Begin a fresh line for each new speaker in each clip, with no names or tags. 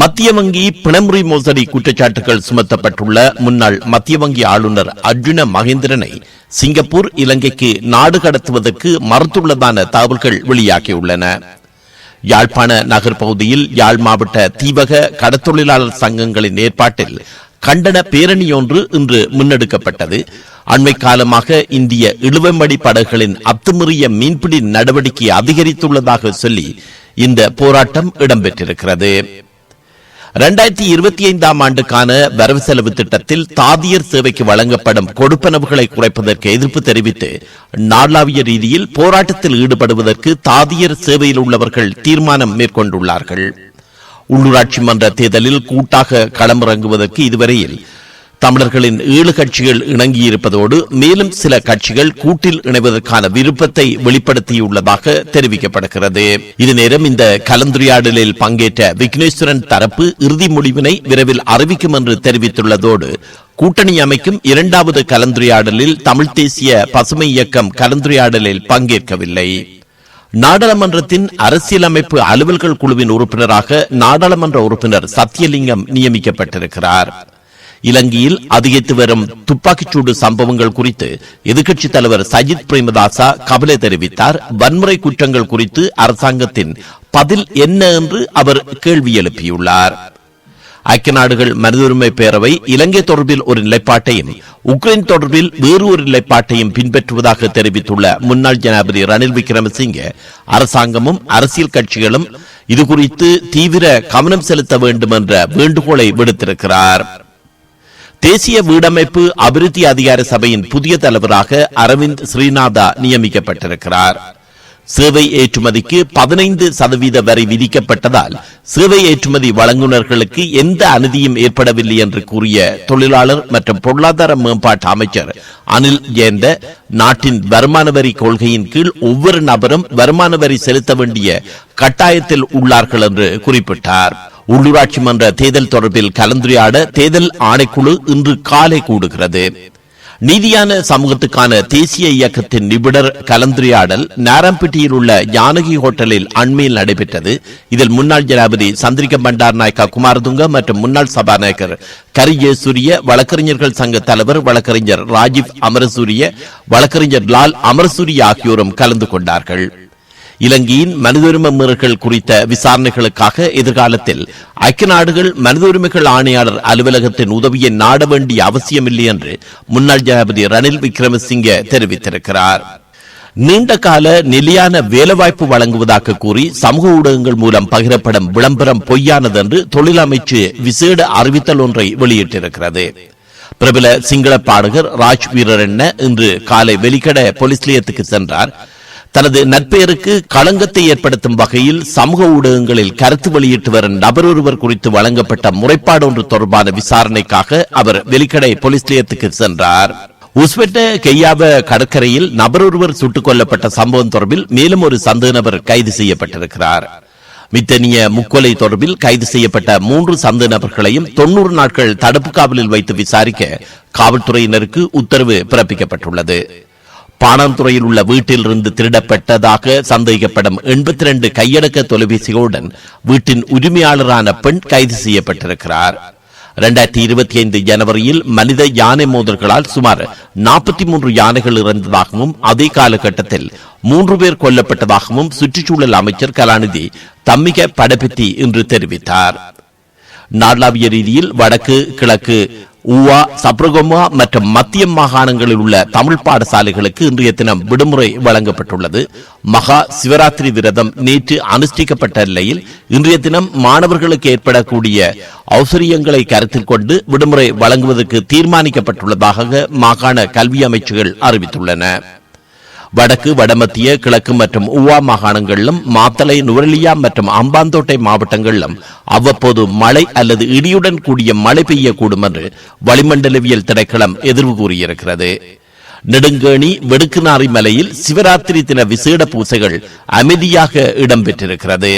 மத்திய வங்கி பிணமுறை மோசடி குற்றச்சாட்டுகள் சுமத்தப்பட்டுள்ள முன்னாள் மத்திய வங்கி ஆளுநர் அர்ஜுன மகேந்திரனை சிங்கப்பூர் இலங்கைக்கு நாடு கடத்துவதற்கு மறுத்துள்ளதான தகவல்கள் வெளியாகியுள்ளன. யாழ்ப்பாண நகர் பகுதியில் யாழ் மாவட்ட தீவக கடத்தொழிலாளர் சங்கங்களின் ஏற்பாட்டில் கண்டன பேரணி ஒன்று இன்று முன்னெடுக்கப்பட்டது. அண்மை காலமாக இந்திய இழுவமடி படகுகளின் அத்துமீறிய மீன்பிடி நடவடிக்கை அதிகரித்துள்ளதாக சொல்லி இந்த போராட்டம் இடம்பெற்றிருக்கிறது. இரண்டாயிரத்தி இருபத்தி ஐந்தாம் ஆண்டுக்கான வரவு செலவு திட்டத்தில் தாதியர் சேவைக்கு வழங்கப்படும் கொடுப்பனவுகளை குறைப்பதற்கு எதிர்ப்பு தெரிவித்து நாளாவிய ரீதியில் போராட்டத்தில் ஈடுபடுவதற்கு தாதியர் சேவையில் உள்ளவர்கள் தீர்மானம் மேற்கொண்டுள்ளார்கள். உள்ளூராட்சி மன்ற தேர்தலில் கூட்டாக களமிறங்குவதற்கு இதுவரையில் தமிழர்களின் ஏழு கட்சிகள் இணங்கியிருப்பதோடு மேலும் சில கட்சிகள் கூட்டில் இணைவதற்கான விருப்பத்தை வெளிப்படுத்தியுள்ளதாக தெரிவிக்கப்படுகிறது. இதுநேரம் இந்த கலந்துரையாடலில் பங்கேற்ற விக்னேஸ்வரன் தரப்பு இறுதி முடிவினை விரைவில் அறிவிக்கும் என்று தெரிவித்துள்ளதோடு கூட்டணி அமைக்கும் இரண்டாவது கலந்துரையாடலில் தமிழ் தேசிய பசுமை இயக்கம் கலந்துரையாடலில் பங்கேற்கவில்லை. நாடாளுமன்றத்தின் அரசியலமைப்பு அலுவல்கள் குழுவின் உறுப்பினராக நாடாளுமன்ற உறுப்பினர் சத்தியலிங்கம் நியமிக்கப்பட்டிருக்கிறார். இலங்கையில் அதிகரித்து வரும் துப்பாக்கிச்சூடு சம்பவங்கள் குறித்து எதிர்க்கட்சித் தலைவர் சஜித் பிரேமதாசா கவலை தெரிவித்தார். வன்முறை குற்றங்கள் குறித்து அரசாங்கத்தின் பதில் என்ன என்று அவர் கேள்வி எழுப்பியுள்ளார். ஐக்கிய நாடுகள் மனித உரிமை பேரவை இலங்கை தொடர்பில் ஒரு நிலைப்பாட்டையும் உக்ரைன் தொடர்பில் வேறு ஒரு நிலைப்பாட்டையும் பின்பற்றுவதாக தெரிவித்துள்ள முன்னாள் ஜனாதிபதி ரணில் விக்ரமசிங்கே அரசாங்கமும் அரசியல் கட்சிகளும் இதுகுறித்து தீவிர கவனம் செலுத்த வேண்டும் என்ற வேண்டுகோளை விடுத்திருக்கிறார். தேசிய வீடமைப்பு அபிவிருத்தி அதிகார சபையின் புதிய தலைவராக அரவிந்த் ஸ்ரீநாதா நியமிக்கப்பட்டிருக்கிறார். சேவை ஏற்றுமதிக்கு பதினைந்து சதவீத வரி விதிக்கப்பட்டதால் சேவை ஏற்றுமதி வழங்குநர்களுக்கு எந்த அநீதியும் ஏற்படவில்லை என்று கூறிய தொழிலாளர் மற்றும் பொருளாதார மேம்பாட்டு அமைச்சர் அனில் ஜெயந்த நாட்டின் வருமான வரி கொள்கையின் கீழ் ஒவ்வொரு நபரும் வருமான வரி செலுத்த வேண்டிய கட்டாயத்தில் உள்ளார்கள் என்று குறிப்பிட்டார். உள்ளூராட்சி மன்ற தேர்தல் தொடர்பில் கலந்துரையாட தேர்தல் ஆணைக்குழு இன்று காலை கூடுகிறது. நீதியான சமூகத்துக்கான தேசிய இயக்கத்தின் நிபுணர் கலந்துரையாடல் நாராம்பட்டியில் உள்ள ஜானகி ஹோட்டலில் அண்மையில் நடைபெற்றது. இதில் முன்னாள் ஜனாபதி சந்திரிக பண்டார் நாயக்கா குமாரதுங்க மற்றும் முன்னாள் சபாநாயகர் கரிஜேசூரிய வழக்கறிஞர்கள் சங்க தலைவர் வழக்கறிஞர் ராஜீவ் அமரசூரிய வழக்கறிஞர் லால் அமரசூரிய ஆகியோரும் கலந்து கொண்டார்கள். இலங்கையின் மனித உரிமை மீறல்கள் குறித்த விசாரணைகளுக்காக எதிர்காலத்தில் ஐக்கிய நாடுகள் மனித உரிமைகள் ஆணையாளர் அலுவலகத்தின் உதவியை நாட வேண்டிய அவசியமில்லை என்று முன்னாள் ஜனாதிபதி ரணில் விக்ரமசிங்கே தெரிவித்திருக்கிறார். நீண்ட கால நிலையான வேலைவாய்ப்பு வழங்குவதாக கூறி சமூக ஊடகங்கள் மூலம் பகிரப்படும் விளம்பரம் பொய்யானது என்று தொழில் அமைச்சு விசேட அறிவித்தல் ஒன்றை வெளியிட்டிருக்கிறது. பிரபல சிங்கள பாடகர் ராஜ் வீரர் என்ன இன்று காலை வெளிக்கட போலீஸ் நிலையத்துக்கு சென்றார். தனது நற்பெயருக்கு களங்கத்தை ஏற்படுத்தும் வகையில் சமூக ஊடகங்களில் கருத்து வெளியிட்டு வரும் நபர் ஒருவர் குறித்து வழங்கப்பட்ட முறைப்பாடு ஒன்று தொடர்பான விசாரணைக்காக அவர் வெலிக்கடை போலீஸ் நிலையத்துக்கு சென்றார். உஸ்பெட்ட கெய்யாவ கடற்கரையில் நபர் ஒருவர் சுட்டுக் கொல்லப்பட்ட சம்பவம் தொடர்பில் மேலும் ஒரு சந்தேக நபர் கைது செய்யப்பட்டிருக்கிறார். மித்தனிய முக்கொலை தொடர்பில் கைது செய்யப்பட்ட மூன்று சந்தேக நபர்களையும் தொன்னூறு நாட்கள் தடுப்பு காவலில் வைத்து விசாரிக்க காவல்துறையினருக்கு உத்தரவு பிறப்பிக்கப்பட்டுள்ளது. பாணாந்துறையில் உள்ள வீட்டில் இருந்து திருடப்பட்டதாக சந்தேகப்படும் எண்பத்தி ரெண்டு கையடக்க தொலைபேசிகளுடன் வீட்டின் உரிமையாளரான பெண் கைது செய்யப்பட்டிருக்கிறார். இரண்டாயிரத்தி இருபத்தி ஐந்து ஜனவரியில் மனித யானை மோதல்களால் சுமார் நாற்பத்தி மூன்று யானைகள் இறந்ததாகவும் அதே காலகட்டத்தில் மூன்று பேர் கொல்லப்பட்டதாகவும் சுற்றுச்சூழல் அமைச்சர் கலாநிதி தம்மிக படபித்தி இன்று தெரிவித்தார். நாடளாவிய ரீதியில் வடக்கு கிழக்கு ஊவா சப்ரகோமா மற்றும் மத்திய மாகாணங்களில் உள்ள தமிழ் பாடசாலைகளுக்கு இன்றைய தினம் விடுமுறை வழங்கப்பட்டுள்ளது. மகா சிவராத்திரி விரதம் நேற்று அனுஷ்டிக்கப்பட்ட நிலையில் இன்றைய தினம் மாணவர்களுக்கு ஏற்படக்கூடிய அவசரியங்களை கருத்தில் கொண்டு விடுமுறை வழங்குவதற்கு தீர்மானிக்கப்பட்டுள்ளதாக மாகாண கல்வி அமைச்சுகள் அறிவித்துள்ளன. வடக்கு வடமத்திய கிழக்கு மற்றும் உவா மாகாணங்களிலும் மாத்தலை நுவரெலியா மற்றும் அம்பாந்தோட்டை மாவட்டங்களிலும் அவ்வப்போது மழை அல்லது இடியுடன் கூடிய மழை பெய்யக்கூடும் என்று வளிமண்டலவியல் திணைக்களம் எதிர்வு கூறியிருக்கிறது. நெடுங்கேணி வெடுக்குநாரி மலையில் சிவராத்திரி தின விசேட பூசைகள் அமைதியாக இடம்பெற்றிருக்கிறது.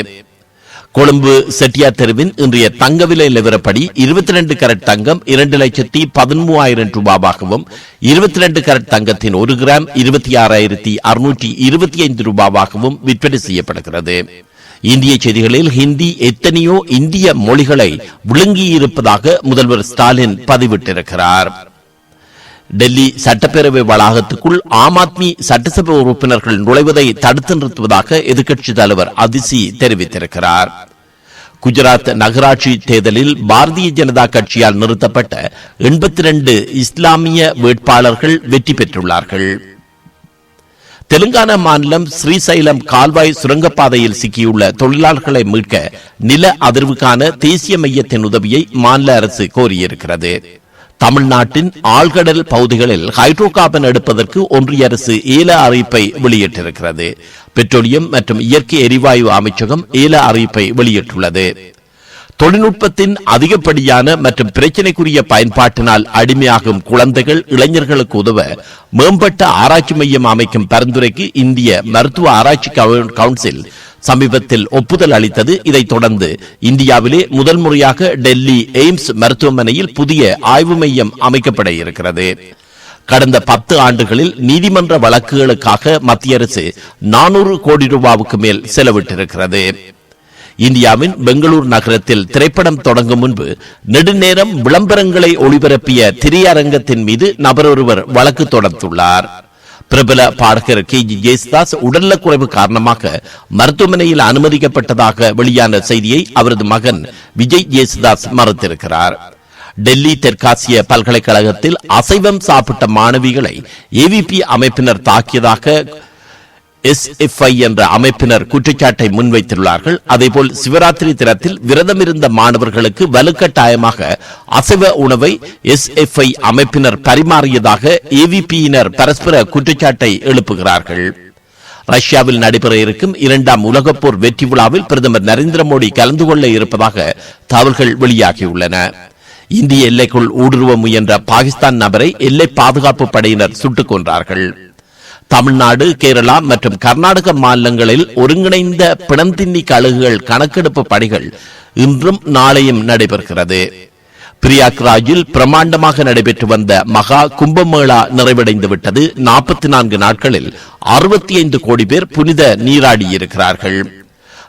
கொழும்பு செட்டியார் தெருவின் இன்றைய தங்க விலை நிலவரப்படி இருபத்தி ரெண்டு கரட் தங்கம் இரண்டு லட்சத்தி பதிமூவாயிரம் ரூபாவாகவும் இருபத்தி ரெண்டு கரட் தங்கத்தின் ஒரு கிராம் இருபத்தி ஆறாயிரத்தி அறுநூற்றி இருபத்தி ஐந்து ரூபாவாகவும் விற்பனை செய்யப்படுகிறது. இந்திய செய்திகளில் ஹிந்தி எத்தனையோ இந்திய மொழிகளை விழுங்கியிருப்பதாக முதல்வர் ஸ்டாலின் பதிவிட்டிருக்கிறார். டெல்லி சட்டப்பேரவை வளாகத்துக்குள் ஆம் ஆத்மி சட்டசபை உறுப்பினர்கள் நுழைவதை தடுத்து நிறுத்துவதாக எதிர்க்கட்சித் தலைவர் அதிசி தெரிவித்திருக்கிறார். குஜராத் நகராட்சி தேர்தலில் பாரதிய ஜனதா கட்சியால் நிறுத்தப்பட்ட எண்பத்தி ரெண்டு இஸ்லாமிய வேட்பாளர்கள் வெற்றி பெற்றுள்ளார்கள். தெலுங்கானா மாநிலம் ஸ்ரீசைலம் கால்வாய் சுரங்கப்பாதையில் சிக்கியுள்ள தொழிலாளர்களை மீட்க நில அதிர்வுக்கான தேசிய மையத்தின் உதவியை மாநில அரசு கோரியிருக்கிறது. தமிழ்நாட்டின் ஆழ்கடல் பகுதிகளில் ஹைட்ரோ கார்பன் எடுப்பதற்கு ஒன்றிய அரசு ஏல அறிவிப்பை வெளியிட்டிருக்கிறது. பெட்ரோலியம் மற்றும் இயற்கை எரிவாயு அமைச்சகம் ஏல அறிவிப்பை வெளியிட்டுள்ளது. தொழில்நுட்பத்தின் அதிகப்படியான மற்றும் பிரச்சனைக்குரிய பயன்பாட்டினால் அடிமையாகும் குழந்தைகள் இளைஞர்களுக்கு உதவ மேம்பட்ட ஆராய்ச்சி மையம் அமைக்கும் பரிந்துரைக்கு இந்திய மருத்துவ ஆராய்ச்சி கவுன்சில் சமீபத்தில் ஒப்புதல் அளித்தது இதைத் தொடர்ந்து. இந்தியாவிலே முதல் முறையாக டெல்லி எய்ம்ஸ் மருத்துவமனையில் புதிய ஆய்வு மையம் அமைக்கப்பட இருக்கிறது. கடந்த பத்து ஆண்டுகளில் நீதிமன்ற வழக்குகளுக்காக மத்திய அரசு நானூறு கோடி ரூபாவுக்கு மேல் செலவிட்டிருக்கிறது. இந்தியாவின் பெங்களூர் நகரத்தில் திரைப்படம் தொடங்கும் முன்பு நெடுநேரம் விளம்பரங்களை ஒளிபரப்பிய திரையரங்கத்தின் மீது நபரொருவர் வழக்கு தொடர்ந்துள்ளார். பிரபல பாடகர் கே ஜி ஜேசுதாஸ் உடல்நலக்குறைவு காரணமாக மருத்துவமனையில் அனுமதிக்கப்பட்டதாக வெளியான செய்தியை அவரது மகன் விஜய் ஜேசுதாஸ் மறுத்திருக்கிறார். டெல்லி தெற்காசிய பல்கலைக்கழகத்தில் அசைவம் சாப்பிட்ட மாணவிகளை ஏவிபி அமைப்பினர் தாக்கியதாக எஸ்எஃப்ஐ என்ற அமைப்பினர் குற்றச்சாட்டை முன்வைத்துள்ளார்கள். அதேபோல் சிவராத்திரி தினத்தில் விரதம் இருந்த மாணவர்களுக்கு வலுக்கட்டாயமாக அசைவ உணவை எஸ்எஃப்ஐ அமைப்பினர் பரிமாறியதாக ஏவிபியினர் பரஸ்பர குற்றச்சாட்டை எழுப்புகிறார்கள். ரஷ்யாவில் நடைபெற இருக்கும் இரண்டாம் உலகப்போர் வெற்றி விழாவில் பிரதமர் நரேந்திர மோடி கலந்து கொள்ள இருப்பதாக தகவல்கள் வெளியாகியுள்ளன. இந்திய எல்லைக்குள் ஊடுருவ முயன்ற பாகிஸ்தான் நபரை எல்லை பாதுகாப்பு படையினர் சுட்டுக் கொன்றார்கள். தமிழ்நாடு கேரளா மற்றும் கர்நாடக மாநிலங்களில் ஒருங்கிணைந்த பிணந்தின்னி கழுகுகள் கணக்கெடுப்பு பணிகள் இன்றும் நாளையும் நடைபெறுகிறது. பிரியாக்ராஜில் பிரமாண்டமாக நடைபெற்று வந்த மகா கும்பமேளா நிறைவடைந்து விட்டது நாற்பத்தி நான்கு நாட்களில் அறுபத்தி ஐந்து கோடி பேர் புனித நீராடியிருக்கிறார்கள்.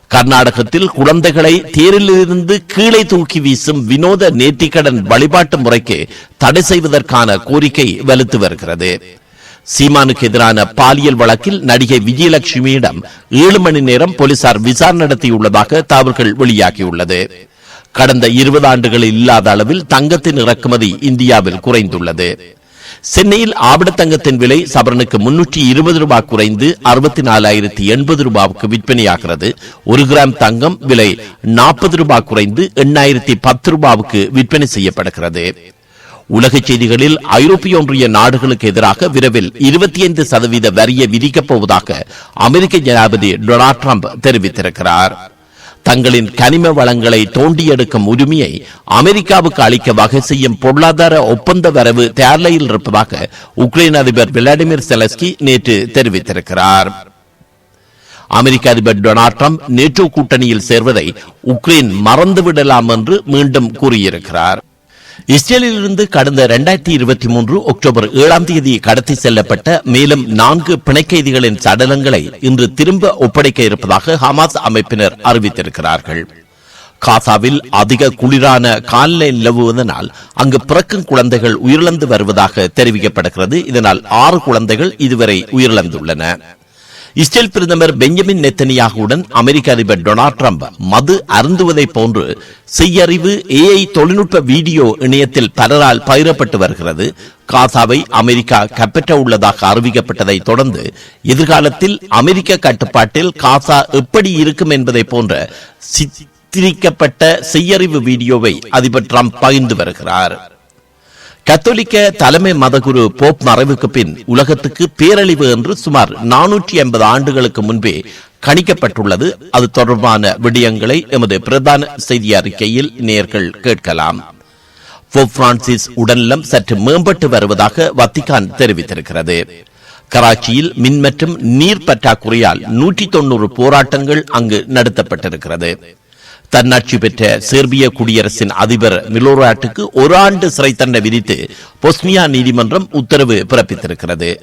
கர்நாடகத்தில் குழந்தைகளை தேரிலிருந்து கீழே தூக்கி வீசும் வினோத நேர்த்திக்கடன் வழிபாட்டு முறைக்கு தடை செய்வதற்கான கோரிக்கை வலுத்து வருகிறது. சீமானுக்கு எதிரான பாலியல் வழக்கில் நடிகை விஜயலட்சுமியிடம் ஏழு மணி நேரம் போலீசார் விசாரணை நடத்தியுள்ளதாக தகவல்கள் வெளியாகியுள்ளது. கடந்த இருபது ஆண்டுகளில் இல்லாத அளவில் தங்கத்தின் இறக்குமதி இந்தியாவில் குறைந்துள்ளது. சென்னையில் ஆபடத்தங்கத்தின் விலை சவரனுக்கு முன்னூற்றி இருபது ரூபாய் குறைந்து அறுபத்தி நாலாயிரத்தி எண்பது ரூபாவுக்கு விற்பனையாகிறது. ஒரு கிராம் தங்கம் விலை நாற்பது ரூபாய் குறைந்து எண்ணாயிரத்தி பத்து ரூபாவுக்கு விற்பனை செய்யப்படுகிறது. உலகச் செய்திகளில் ஐரோப்பிய ஒன்றிய நாடுகளுக்கு எதிராக விரைவில் இருபத்தி ஐந்து சதவீத வரியை விதிக்கப் போவதாக அமெரிக்க ஜனாதிபதி டொனால்ட் ட்ரம்ப் தெரிவித்திருக்கிறார். தங்களின் கனிம வளங்களை தோண்டி எடுக்கும் உரிமையை அமெரிக்காவுக்கு அளிக்க வகை செய்யும் பொருளாதார ஒப்பந்த வரவு தயார்நிலையில் இருப்பதாக உக்ரைன் அதிபர் விளாடிமிர் செலஸ்கி நேற்று தெரிவித்திருக்கிறார். அமெரிக்க அதிபர் டொனால்ட் ட்ரம்ப் நேட்டோ கூட்டணியில் சேர்வதை உக்ரைன் மறந்துவிடலாம் என்று மீண்டும் கூறியிருக்கிறார். இஸ்ரேலிலிருந்து கடந்த இரண்டாயிரத்தி இருபத்தி மூன்று அக்டோபர் ஏழாம் தேதி கடத்தி செல்லப்பட்ட மேலும் நான்கு பிணைக்கைதிகளின் சடலங்களை இன்று திரும்ப ஒப்படைக்க இருப்பதாக ஹமாஸ் அமைப்பினர் அறிவித்திருக்கிறார்கள். காசாவில் அதிக குளிரான காலநிலை நிலவுவதனால் அங்கு பிறக்கும் குழந்தைகள் உயிரிழந்து வருவதாக தெரிவிக்கப்படுகிறது. இதனால் ஆறு குழந்தைகள் இதுவரை உயிரிழந்துள்ளன. இஸ்ரேல் பிரதமர் பெஞ்சமின் நெத்தனியாகுடன் அமெரிக்க அதிபர் டொனால்ட் ட்ரம்ப் மது அருந்துவதை போன்று செய்யறிவு ஏஐ தொழில்நுட்ப வீடியோ இணையத்தில் பலரால் பகிரப்பட்டு வருகிறது. காசாவை அமெரிக்கா கைப்பற்ற உள்ளதாக அறிவிக்கப்பட்டதை தொடர்ந்து எதிர்காலத்தில் அமெரிக்க கட்டுப்பாட்டில் காசா எப்படி இருக்கும் என்பதை போன்ற சித்திரிக்கப்பட்ட செய்யறிவு வீடியோவை அதிபர் ட்ரம்ப் பகிர்ந்து வருகிறார். கத்தோலிக்க தலைமை மதகுரு போப் மறைவுக்கு பின் உலகத்துக்கு பேரழிவு என்று சுமார் நானூற்றி ஐம்பது ஆண்டுகளுக்கு முன்பே கணிக்கப்பட்டுள்ளது. அது தொடர்பான விடயங்களை எமது பிரதான செய்தி அறிக்கையில் நேர்கள் கேட்கலாம். போப் பிரான்சிஸ் உடல்நலம் சற்று மேம்பட்டு வருவதாக வத்திகான் தெரிவித்திருக்கிறது. கராச்சியில் மின் மற்றும் நீர் பற்றாக்குறையால் நூற்றி தொண்ணூறு போராட்டங்கள் அங்கு நடத்தப்பட்டிருக்கிறது. தன்னாட்சி பெற்ற சேர்பிய குடியரசின் அதிபர் மிலோராட்டுக்கு ஒரு ஆண்டு சிறை தண்டனை விதித்து பொஸ்னியா நீதிமன்றம் உத்தரவு பிறப்பித்திருக்கிறது.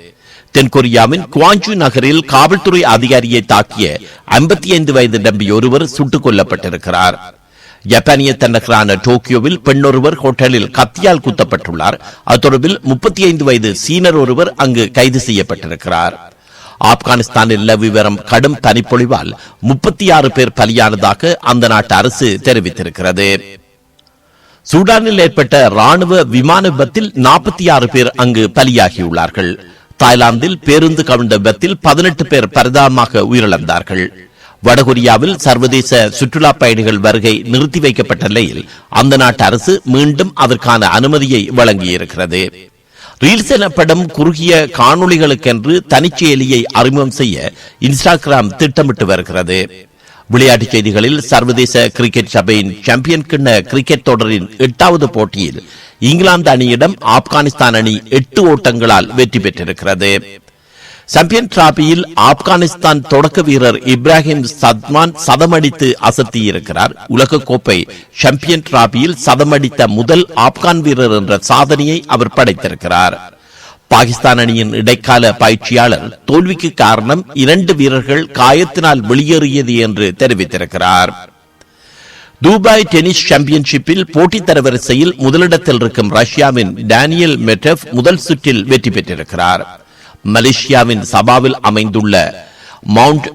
தென்கொரியாவின் குவாஞ்சு நகரில் காவல்துறை அதிகாரியை தாக்கிய ஐம்பத்தி ஐந்து வயது நம்பி ஒருவர் சுட்டுக் கொல்லப்பட்டிருக்கிறார். ஜப்பானிய தலைநகரான டோக்கியோவில் பெண்ணொருவர் ஹோட்டலில் கத்தியால் குத்தப்பட்டுள்ளார். அது தொடர்பில் முப்பத்தி ஐந்து வயது சீனர் ஒருவர் அங்கு கைது செய்யப்பட்டிருக்கிறார். ஆப்கானிஸ்தானில் நிலவி வரும் கடும் தனிப்பொழிவால் முப்பத்தி ஆறு பேர் பலியானதாக அந்த நாட்டு அரசு தெரிவித்திருக்கிறது. சூடானில் ஏற்பட்ட ராணுவ விமான விபத்தில் நாற்பத்தி ஆறு பேர் அங்கு பலியாகியுள்ளார்கள். தாய்லாந்தில் பேருந்து கவிழ்ந்த விபத்தில் பதினெட்டு பேர் பரிதாபமாக உயிரிழந்தார்கள். வடகொரியாவில் சர்வதேச சுற்றுலா பயணிகள் வருகை நிறுத்தி வைக்கப்பட்ட நிலையில் அந்த நாட்டு அரசு மீண்டும் அதற்கான அனுமதியை வழங்கியிருக்கிறது. ரீல்ஸ் எனப்படும் குறுகிய காணொளிகளுக்கென்று தனிச்செயலியை அறிமுகம் செய்ய இன்ஸ்டாகிராம் திட்டமிட்டு வருகிறது. விளையாட்டுச் செய்திகளில் சர்வதேச கிரிக்கெட் சபையின் சாம்பியன் கிண்ண கிரிக்கெட் தொடரின் எட்டாவது போட்டியில் இங்கிலாந்து அணியிடம் ஆப்கானிஸ்தான் அணி எட்டு ஓட்டங்களால் வெற்றி பெற்றிருக்கிறது. சாம்பியன் டிராபியில் ஆப்கானிஸ்தான் தொடக்க வீரர் இப்ராஹிம் சத்மான் சதமடித்து அசத்தியிருக்கிறார் உலகக்கோப்பை சாம்பியன் டிராபியில் சதமடித்த முதல் ஆப்கான் வீரர் என்ற சாதனையை அவர் படைத்திருக்கிறார். பாகிஸ்தான் அணியின் இடைக்கால பயிற்சியாளர் தோல்விக்கு காரணம் இரண்டு வீரர்கள் காயத்தினால் வெளியேறியது என்று தெரிவித்திருக்கிறார். துபாய் டென்னிஸ் சாம்பியன்ஷிப்பில் போட்டித் தரவரிசையில் முதலிடத்தில் இருக்கும் ரஷ்யாவின் டேனியல் மெட்டப் முதல் சுற்றில் வெற்றி பெற்றிருக்கிறார். மலேசியாவின் சபாவில் அமைந்துள்ள மவுண்ட்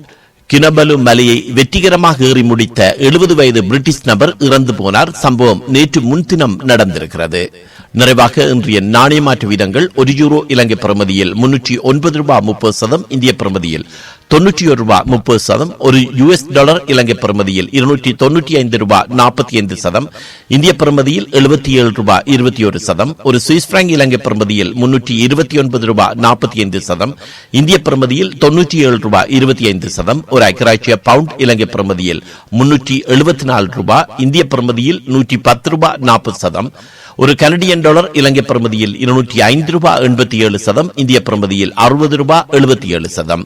கினபலு மலையை வெற்றிகரமாக ஏறி முடித்த எழுபது வயது பிரிட்டிஷ் நபர் இறந்து போனார். சம்பவம் நேற்று முன்தினம் நடந்திருக்கிறது. நிறைவாக இன்றைய நாணய மாற்று வீதங்கள் ஒரு யூரோ இலங்கை பிரமதியில் முன்னூற்றி ஒன்பது ரூபாய் முப்பது சதம் இந்திய பிரமதியில் தொன்னூற்றி ஒரு ரூபாய் முப்பது சதம். ஒரு யுஎஸ் டாலர் இலங்கை பிரமதியில் இருநூற்றி தொன்னூற்றி ஐந்து ரூபாய் நாற்பத்தி ஐந்து சதம். இந்திய பிரமதியில் எழுபத்தி ஏழு ரூபாய் இருபத்தி ஒரு சதம். ஒரு சுவிஸ் பிராங்க் இலங்கை பிரமதியில் முன்னூற்றி இருபத்தி ஒன்பது ரூபாய் நாற்பத்தி ஐந்து சதம். இந்திய பிரமதியில் தொன்னூற்றி ஏழு ரூபாய் இருபத்தி ஐந்து சதம். ஒரு ஐக்கராட்சிய பவுண்ட் இலங்கை பிரமதியில் முன்னூற்றி எழுபத்தி நாலு ரூபாய் இந்திய பிரமதியில் நூற்றி பத்து ரூபாய் நாற்பது சதம். ஒரு கனடியன் டாலர் இலங்கை பிரமதியில் இருநூற்றி ஐந்து ரூபாய் எண்பத்தி ஏழு சதம். இந்திய பிரமதியில் அறுபது ரூபாய் எழுபத்தி ஏழு சதம்.